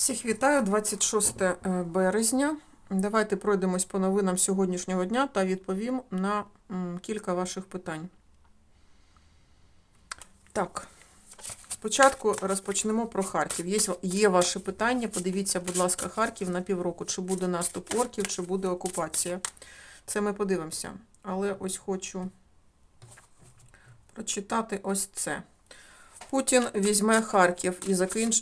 Всіх вітаю, 26 е, березня. Давайте пройдемось по новинам сьогоднішнього дня та відповім на кілька ваших питань. Так, спочатку розпочнемо про Харків. Є, є ваші питання. Подивіться, будь ласка, Харків на півроку. Чи буде наступ орків, чи буде окупація. Це ми подивимося. Але ось хочу прочитати ось це. Путін візьме Харків і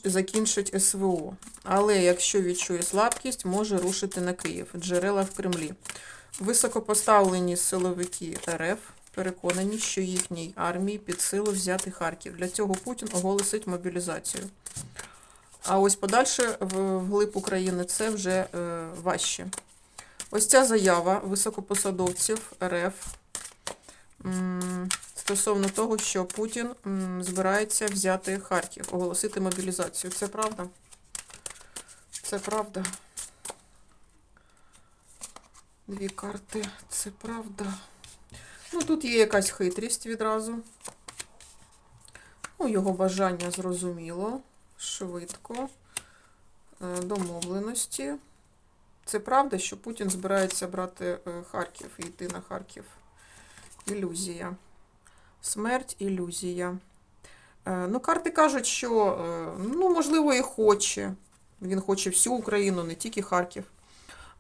закінчить СВО. Але якщо відчує слабкість, може рушити на Київ. Джерела в Кремлі. Високопоставлені силовики РФ переконані, що їхній армії під силу взяти Харків. Для цього Путін оголосить мобілізацію. А ось подальше вглиб України це вже е, важче. Ось ця заява високопосадовців РФ стосовно того, що Путін збирається взяти Харків, оголосити мобілізацію. Це правда? Це правда. Дві карти. Це правда. Ну, тут є якась хитрість відразу. Ну, його бажання зрозуміло. Швидко. Е, Домовленості. Це правда, що Путін збирається брати е, Харків і йти на Харків. Ілюзія. Смерть, ілюзія. Е, Ну, карти кажуть, що, е, ну, можливо, і хоче. Він хоче всю Україну, не тільки Харків.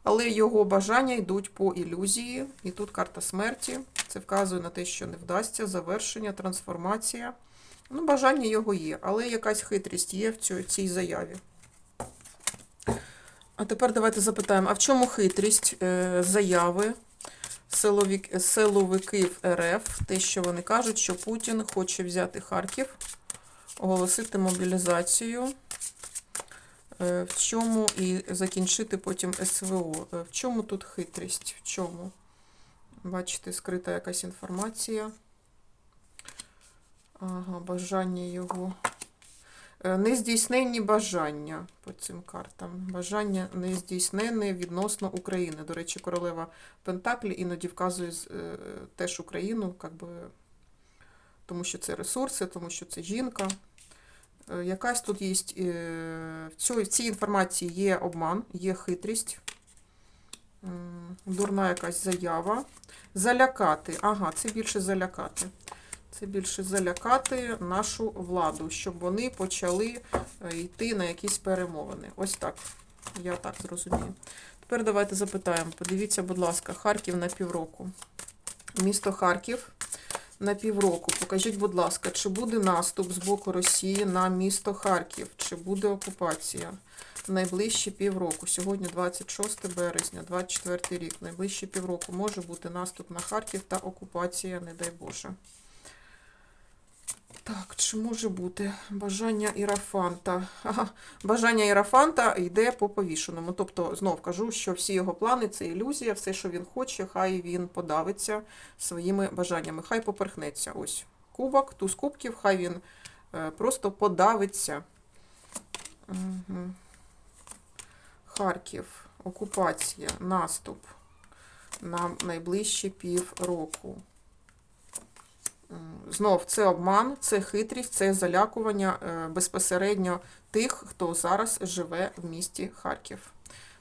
Але його бажання йдуть по ілюзії. І тут карта смерті. Це вказує на те, що не вдасться завершення, трансформація. Ну, бажання його є, але якась хитрість є в цій, заяві. А тепер давайте запитаємо: а в чому хитрість е, заяви силовик, силовиків РФ? Те, що вони кажуть, що Путін хоче взяти Харків, оголосити мобілізацію. Е, В чому і закінчити потім СВО. Е, В чому тут хитрість? В чому? Бачите, скрита якась інформація. Ага, бажання його. Е, Нездійсненні бажання по цим картам. Бажання нездійсненне відносно України. До речі, королева Пентаклі іноді вказує е, теж Україну, как би, тому що це ресурси, тому що це жінка. Е, Якась тут є в цій, інформації є обман, є хитрість, дурна якась заява. Залякати. Ага, це більше залякати. Це більше залякати нашу владу, щоб вони почали е, йти на якісь перемовини. Ось так. Я так зрозумію. Тепер давайте запитаємо. Подивіться, будь ласка, Харків на півроку. Місто Харків на півроку. Покажіть, будь ласка, чи буде наступ з боку Росії на місто Харків, чи буде окупація найближчі півроку. Сьогодні 26 березня, 24 рік. Найближчі півроку може бути наступ на Харків та окупація, не дай Боже. Так, чи може бути бажання Ірафанта? Бажання Ірафанта йде по повішеному. Тобто, знов кажу, що всі його плани це ілюзія, все, що він хоче, хай він подавиться своїми бажаннями, хай поперхнеться. Ось кубок, туз кубків, хай він е, просто подавиться. Угу. Харків, окупація, наступ на найближчі півроку. Знов це обман, це хитрість, це залякування е, безпосередньо тих, хто зараз живе в місті Харків.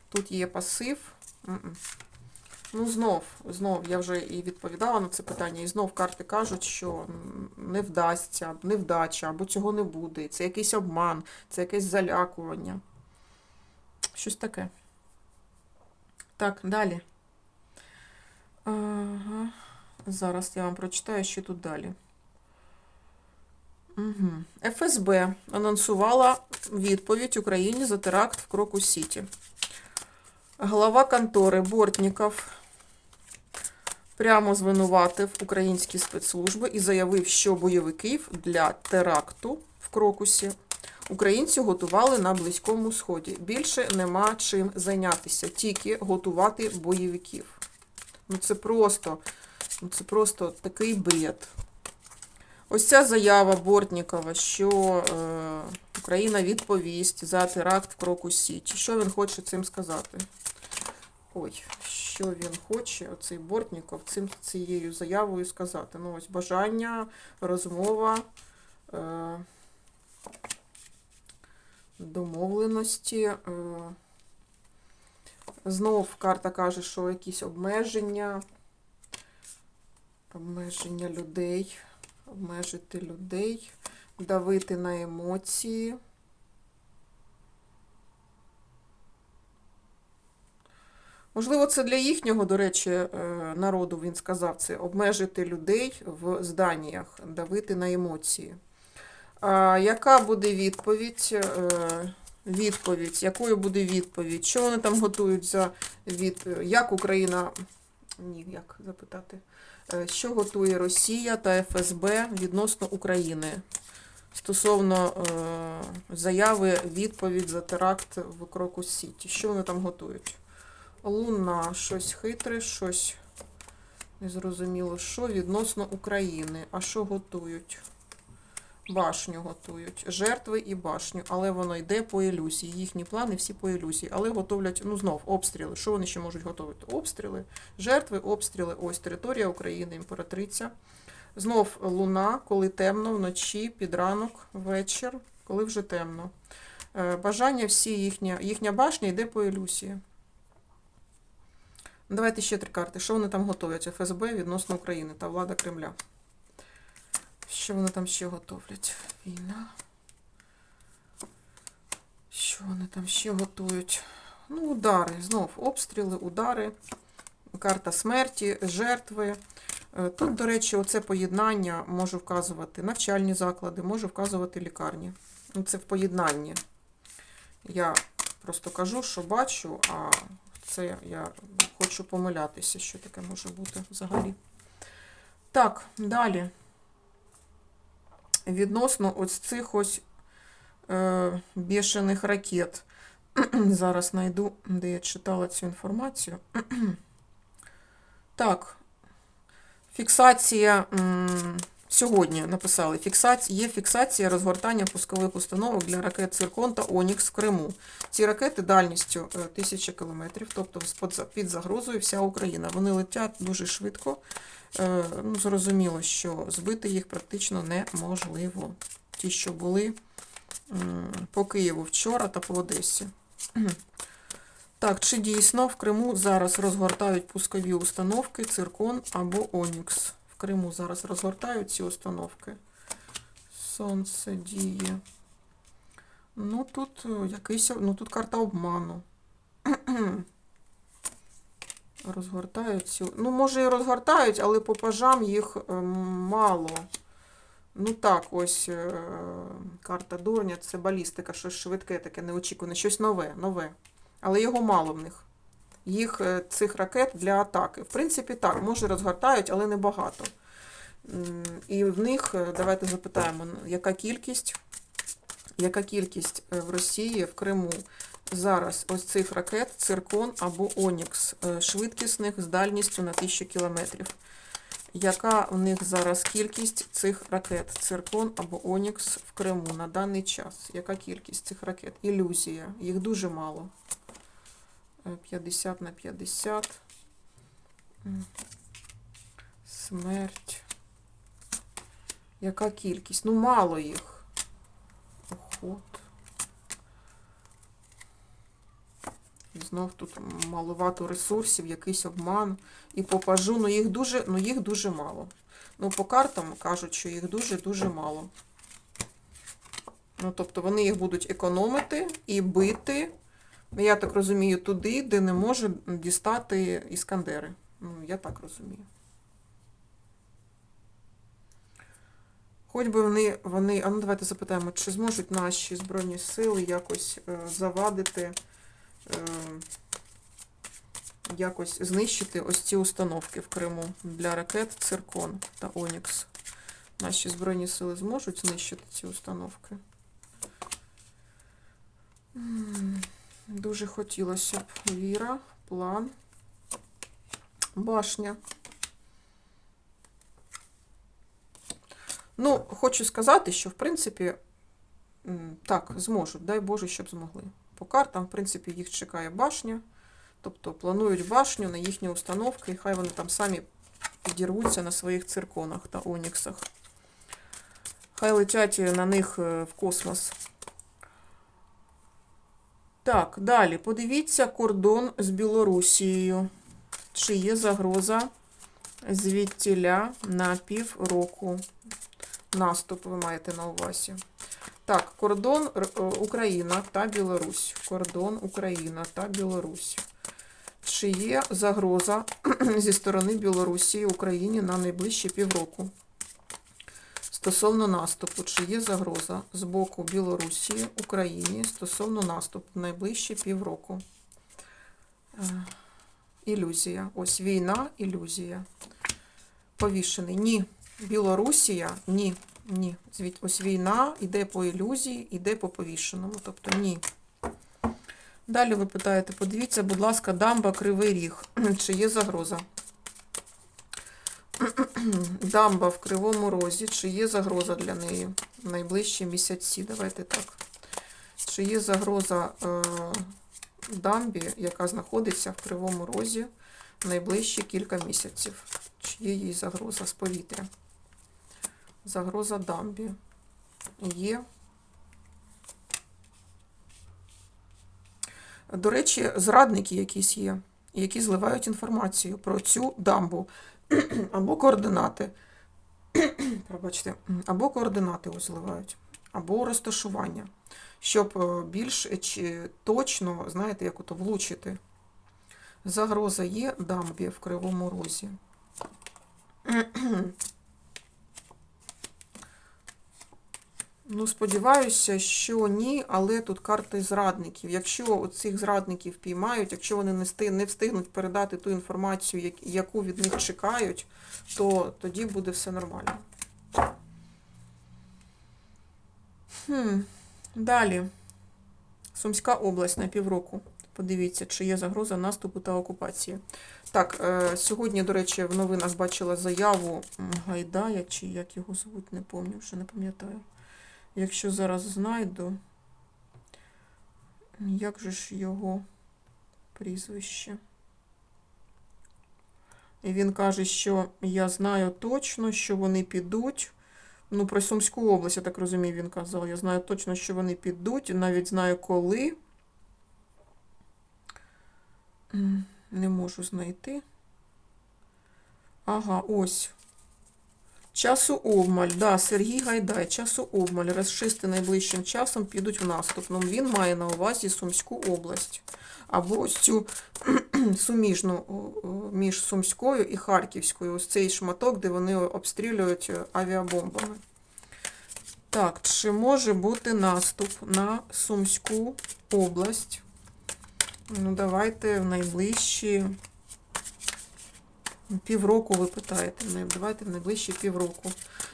Тут є пасив. Ну, знов, знов, я вже і відповідала на це питання, і знов карти кажуть, що не вдасться, невдача, або цього не буде. Це якийсь обман, це якесь залякування. Щось таке. Так, далі. Ага. Зараз я вам прочитаю, що тут далі. Угу. ФСБ анонсувала відповідь Україні за теракт в Крокус Сіті. Глава контори Бортніков прямо звинуватив українські спецслужби і заявив, що бойовиків для теракту в Крокусі українці готували на Близькому Сході. Більше нема чим зайнятися, тільки готувати бойовиків. Ну це просто, це просто такий бред. Ось ця заява Бортнікова, що е, Україна відповість за теракт в Крокус Сіті. Що він хоче цим сказати? Ой, що він хоче, оцей Бортніков, цим цією заявою сказати. Ну, ось бажання, розмова. Е, домовленості. Е, Знов карта каже, що якісь обмеження. Обмеження людей. Обмежити людей. Давити на емоції. Можливо, це для їхнього, до речі, е, народу він сказав це обмежити людей в зданнях, давити на емоції. А яка буде відповідь? Е, Відповідь, якою буде відповідь? Що вони там готують за від... Як Україна. Ні, як запитати? Е, Що готує Росія та ФСБ відносно України? Стосовно е, заяви відповідь за теракт в Кроку Сіті. Що вони там готують? Луна, щось хитре, щось незрозуміло, що відносно України. А що готують? Башню готують. Жертви і башню. Але воно йде по ілюзії. Їхні плани всі по ілюзії. Але готовлять, ну знов, обстріли. Що вони ще можуть готувати? Обстріли, жертви, обстріли. Ось територія України, імператриця. Знов луна, коли темно, вночі, під ранок, вечір, коли вже темно. Е, Бажання всі їхня, їхня башня йде по ілюзії. Ну, Давайте ще три карти. Що вони там готують? ФСБ відносно України та влада Кремля. Що вони там ще готовлять? Війна. Що вони там ще готують? Ну, удари. Знов обстріли, удари, карта смерті, жертви. Е, Тут, до речі, оце поєднання може вказувати навчальні заклади, може вказувати лікарні. Ну, Це в поєднанні. Я просто кажу, що бачу, а це я хочу помилятися, що таке може бути взагалі. Так, далі. Відносно ось цих ось е, бішених ракет. Зараз знайду, де я читала цю інформацію. так, фіксація. М Сьогодні написали, фіксація, є фіксація розгортання пускових установок для ракет Циркон та Онікс в Криму. Ці ракети дальністю 1000 км, тобто під загрозою вся Україна. Вони летять дуже швидко. Е, Ну, Зрозуміло, що збити їх практично неможливо. Ті, що були по Києву вчора та по Одесі. Так, чи дійсно в Криму зараз розгортають пускові установки Циркон або Онікс? Криму зараз розгортають ці установки. Сонце діє. Ну, тут якийсь, ну тут карта обману. розгортають. Ну, може, і розгортають, але по пажам їх мало. Ну так, ось карта дурня, це балістика, щось швидке, таке неочікуване, щось нове, нове. Але його мало в них. Їх цих ракет для атаки. В принципі, так, може розгортають, але небагато. І в них, давайте запитаємо, яка кількість, яка кількість в Росії, в Криму зараз ось цих ракет Циркон або Онікс, швидкісних з дальністю на 1000 км. Яка в них зараз кількість цих ракет Циркон або Онікс в Криму на даний час? Яка кількість цих ракет? Ілюзія. Їх дуже мало. 50 на 50. Смерть. Яка кількість? Ну, мало їх. Охот. Знов тут маловато ресурсів, якийсь обман. І по пажу, ну їх дуже, ну їх дуже мало. Ну, по картам кажуть, що їх дуже-дуже мало. Ну, тобто вони їх будуть економити і бити. Я так розумію, туди, де не може дістати іскандери. Ну, я так розумію. Хоч би вони, вони, а ну давайте запитаємо, чи зможуть наші Збройні сили якось е, завадити, е, якось знищити ось ці установки в Криму для ракет Циркон та Онікс. Наші Збройні сили зможуть знищити ці установки? Дуже хотілося б віра, план, башня. Ну, хочу сказати, що, в принципі, так, зможуть, дай Боже, щоб змогли. По картам, в принципі, їх чекає башня. Тобто планують башню на їхні установки, і хай вони там самі підірвуться на своїх цирконах та оніксах. Хай летять на них в космос. Так, далі подивіться кордон з Білорусією. Чи є загроза звідтіля на півроку? Наступ ви маєте на увазі. Так, кордон е, Україна та Білорусь. Кордон Україна та Білорусь. Чи є загроза зі сторони Білорусі Україні на найближчі півроку? Стосовно наступу, чи є загроза з боку Білорусі Україні стосовно наступу найближчі півроку? Е, Ілюзія. Ось війна, ілюзія. Повішений. Ні. Білорусія, ні. Ні. Ось війна йде по ілюзії, йде по повішеному. Тобто ні. Далі ви питаєте, подивіться, будь ласка, дамба Кривий Ріг. Чи є загроза? Дамба в Кривому Розі. Чи є загроза для неї в найближчі місяці? Давайте так. Чи є загроза е, дамбі, яка знаходиться в Кривому Розі в найближчі кілька місяців? Чи є їй загроза з повітря? Загроза дамбі. Є. До речі, зрадники якісь є, які зливають інформацію про цю дамбу або координати. Пробачте, або координати узливають, або розташування, щоб е, більш е, точно, знаєте, як ото влучити. Загроза є дамбі в Кривому Розі. Ну, сподіваюся, що ні, але тут карти зрадників. Якщо цих зрадників піймають, якщо вони не встиг- не встигнуть передати ту інформацію, як- яку від них чекають, то тоді буде все нормально. Хм. Далі. Сумська область на півроку. Подивіться, чи є загроза наступу та окупації. Так, е, сьогодні, до речі, в новинах бачила заяву Гайдая, чи як його звуть, не пам'ятаю, вже не пам'ятаю. Якщо зараз знайду, як же ж його прізвище? І він каже, що я знаю точно, що вони підуть. Ну, про Сумську область, я так розумію, він казав. Я знаю точно, що вони підуть, навіть знаю коли. Не можу знайти. Ага, ось. Часу обмаль, да, Сергій Гайдай, часу обмаль. Розшисти найближчим часом підуть в наступ. Він має на увазі Сумську область. Або ось цю суміжну між Сумською і Харківською. Ось цей шматок, де вони обстрілюють е, авіабомбами. Так, чи може бути наступ на Сумську область? Ну, давайте в найближчі Півроку ви питаєте. Давайте в найближчі півроку.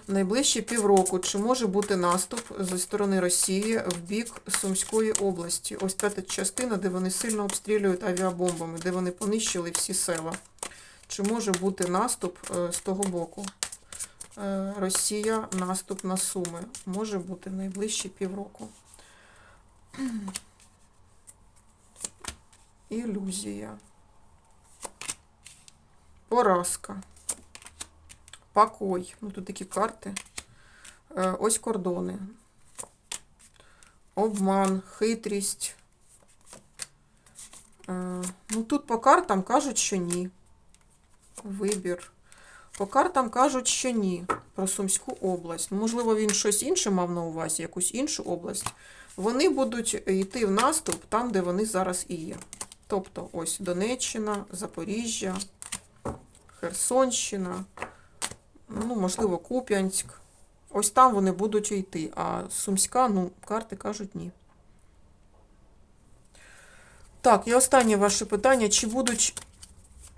В найближчі півроку чи може бути наступ зі сторони Росії в бік Сумської області? Ось та частина, де вони сильно обстрілюють авіабомбами, де вони понищили всі села. Чи може бути наступ е, з того боку? Е, Росія, наступ на Суми. Може бути в найближчі півроку. Ілюзія. Поразка. Покой. Ну, тут такі карти. Е, Ось кордони. Обман, хитрість. Е, Ну, тут по картам кажуть, що ні. Вибір. По картам кажуть, що ні. Про Сумську область. Ну, Можливо, він щось інше мав на увазі, якусь іншу область. Вони будуть йти в наступ там, де вони зараз і є. Тобто, ось Донеччина, Запоріжжя, Херсонщина, ну, можливо, Куп'янськ. Ось там вони будуть йти. А Сумська, ну, карти кажуть ні. Так, і останнє ваше питання. Чи будуть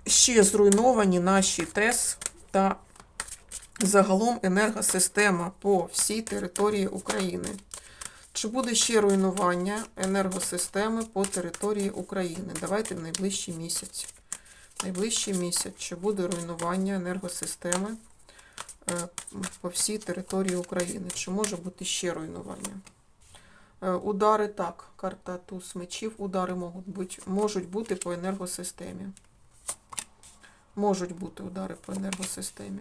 ще зруйновані наші ТЕС та загалом енергосистема по всій території України? Чи буде ще руйнування енергосистеми по території України? Давайте в найближчий місяць. Найближчий місяць, чи буде руйнування енергосистеми е, по всій території України? Чи може бути ще руйнування? Е, Удари так, карта туз мечів, удари можуть бути, можуть бути по енергосистемі. Можуть бути удари по енергосистемі.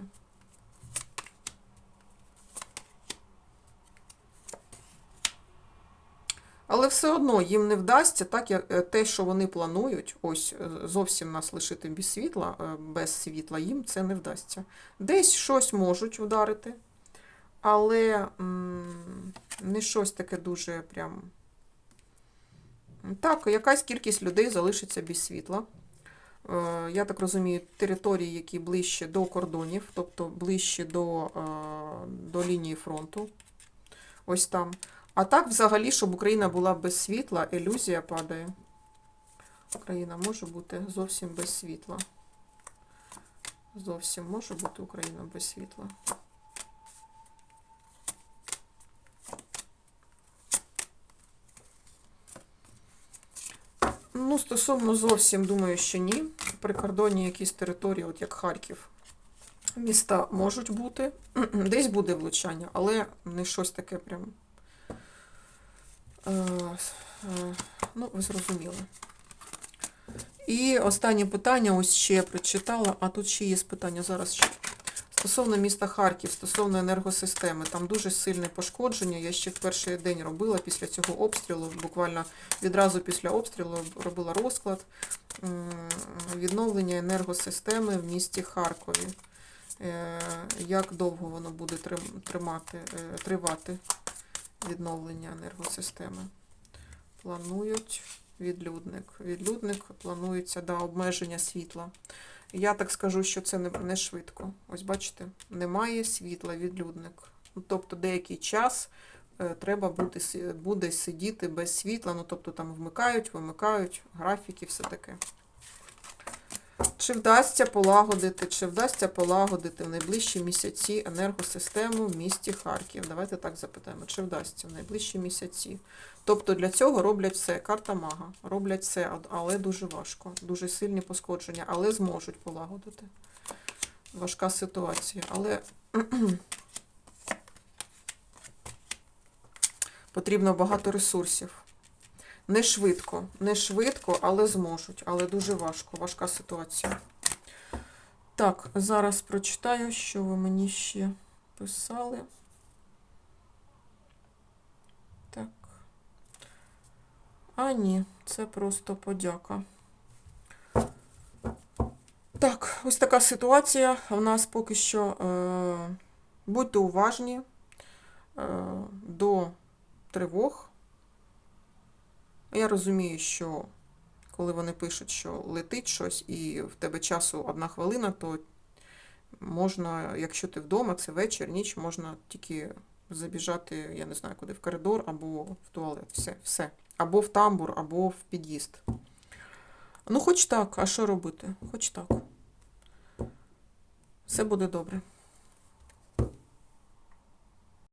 Але все одно їм не вдасться, так як е, те, що вони планують, ось е, зовсім нас лишити без світла, е, без світла, їм це не вдасться. Десь щось можуть вдарити, але не щось таке дуже прям. Так, якась кількість людей залишиться без світла. Я так розумію, території, які ближче до кордонів, тобто ближче до, до лінії фронту. Ось там. А так, взагалі, щоб Україна була без світла, ілюзія падає. Україна може бути зовсім без світла. Зовсім може бути Україна без світла. Ну, стосовно зовсім думаю, що ні. Прикордонні якісь території, от як Харків, міста можуть бути. Десь буде влучання, але не щось таке прям. Е, е, Ну, ви зрозуміли. І останнє питання, ось ще я прочитала, а тут ще є питання зараз. ще. Стосовно міста Харків, стосовно енергосистеми, там дуже сильне пошкодження. Я ще в перший день робила після цього обстрілу, буквально відразу після обстрілу робила розклад відновлення енергосистеми в місті Харкові. Е, Як довго воно буде тримати, тривати відновлення енергосистеми? Планують відлюдник. Відлюдник планується да, обмеження світла. Я так скажу, що це не, не швидко. Ось бачите, немає світла, відлюдник. Ну, Тобто деякий час е, треба бути, буде сидіти без світла, ну тобто там вмикають, вимикають, графіки, все таке. Чи вдасться полагодити, чи вдасться полагодити в найближчі місяці енергосистему в місті Харків? Давайте так запитаємо, чи вдасться в найближчі місяці. Тобто для цього роблять все. Карта мага. Роблять все, але дуже важко. Дуже сильні пошкодження, але зможуть полагодити. Важка ситуація. Але потрібно багато ресурсів. Не швидко, не швидко, але зможуть. Але дуже важко. Важка ситуація. Так, зараз прочитаю, що ви мені ще писали. Так. А ні, це просто подяка. Так, ось така ситуація. У нас поки що е, будьте уважні е, до тривог. Я розумію, що коли вони пишуть, що летить щось і в тебе часу одна хвилина, то можна, якщо ти вдома, це вечір, ніч, можна тільки забіжати, я не знаю, куди, в коридор або в туалет. Все, все. Або в тамбур, або в під'їзд. Ну, хоч так, а що робити? Хоч так. Все буде добре.